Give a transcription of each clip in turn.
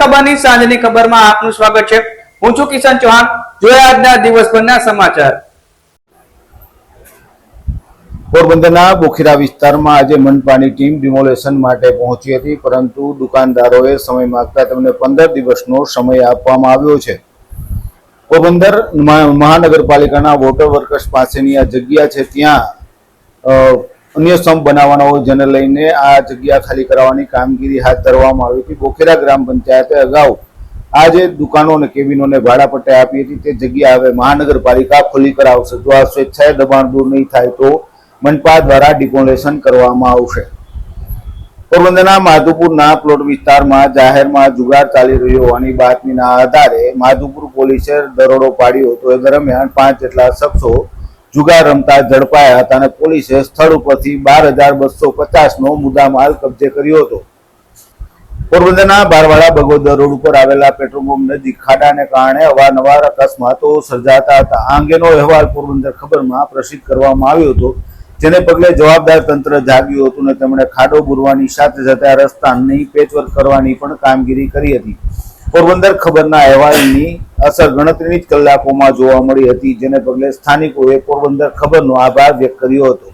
વિધાનસભાની સાંજની ખબરમાં આપનું સ્વાગત છે. હું છું કિશન ચૌહાણ. જોયા આજના દિવસભરના સમાચાર. પોરબંદરના બોખીરા વિસ્તારમાં આજે મનપાની ટીમ ડિમોલેશન માટે પહોંચી હતી, પરંતુ દુકાનદારોએ સમય માંગતા તેમને પંદર દિવસનો સમય આપવામાં આવ્યો છે. પોરબંદર મહા- મહાનગરપાલિકાના વોટર વર્કર્સ પાસેની આ જગ્યા છે, ત્યાં અન્ય સ્તંભ બનાવવાનો હોય જેને લઈને આ જગ્યા ખાલી કરાવવાની કામગીરી હાથ ધરવામાં આવી હતી. બોખેરા ગ્રામ પંચાયતે અગાઉ આ જે દુકાનો અને કેબિનોને ભાડા પટ્ટે આપી હતી, તે જગ્યા હવે મહાનગરપાલિકા ખુલ્લી કરાવશે. જો આ સ્વેચ્છાએ દબાણ દૂર નહીં થાય તો મનપા દ્વારા ડિકોલેશન કરવામાં આવશે. પોરબંદરના માધુપુરના પ્લોટ વિસ્તારમાં જાહેરમાં જુગાર ચાલી રહ્યો હોવાની બાતમીના આધારે માધુપુર પોલીસે દરોડો પાડ્યો હતો. એ દરમિયાન પાંચ જેટલા શખ્સો જુગાર રમતા ઝડપાયા હતા અને પોલીસે સ્થળ ઉપરથી બાર હજાર બસો પચાસનો મુદ્દામાલ કબજે કર્યો હતો. પોરબંદરના બારવાડા બગોદર રોડ ઉપર આવેલા પેટ્રોલ પંપ નજીક ખાડાને કારણે અવારનવાર અકસ્માતો સર્જાતા હતા. આ અંગેનો અહેવાલ પોરબંદર ખબરમાં પ્રસિદ્ધ કરવામાં આવ્યો હતો, જેને પગલે જવાબદાર તંત્ર જાગ્યું હતું અને તેમણે ખાડો બુરવાની સાથે સાથે રસ્તાની પેચવર્ક કરવાની પણ કામગીરી કરી હતી. પોરબંદર ખબરના અહેવાલની અસર ગણતરીની જ કલાકોમાં જોવા મળી હતી, જેને પગલે સ્થાનિકોએ પોરબંદર ખબરનો આભાર વ્યક્ત કર્યો હતો.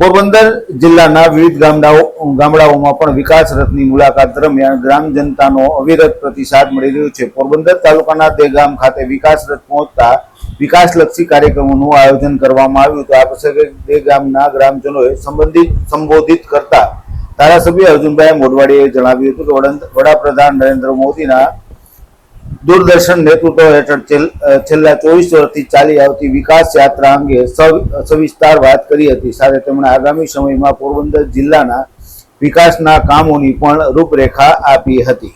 પોરબંદર જિલ્લાના વિવિધ ગામડાઓ, ગામડાઓમાં પણ વિકાસ રથની મુલાકાત દરમિયાન ગ્રામ જનતાનો અવિરત પ્રતિસાદ મળી રહ્યો છે. પોરબંદર તાલુકાના દેગામ ખાતે વિકાસ રથ પહોંચતા વિકાસલક્ષી કાર્યક્રમોનું આયોજન કરવામાં આવ્યું હતું. આ પ્રસંગે દેગામના ગ્રામજનોએ સંબંધિત, સંબોધિત કરતા ધારાસભ્ય અર્જુનભાઈ મોઢવાડીએ જણાવ્યું હતું કે વડાપ્રધાન નરેન્દ્ર મોદીના દૂરદર્શન નેતૃત્વ હેઠળ છેલ્લા ચોવીસ વર્ષથી ચાલી આવતી વિકાસ યાત્રા અંગે સવિસ્તાર વાત કરી હતી. સાથે તેમણે આગામી સમયમાં પોરબંદર જિલ્લાના વિકાસના કામોની પણ રૂપરેખા આપી હતી.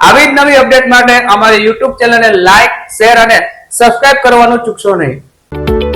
આવી જ નવી અપડેટ માટે અમારી યુટ્યુબ ચેનલને લાઈક, શેર અને સબસ્ક્રાઇબ કરવાનું ચૂકશો નહીં.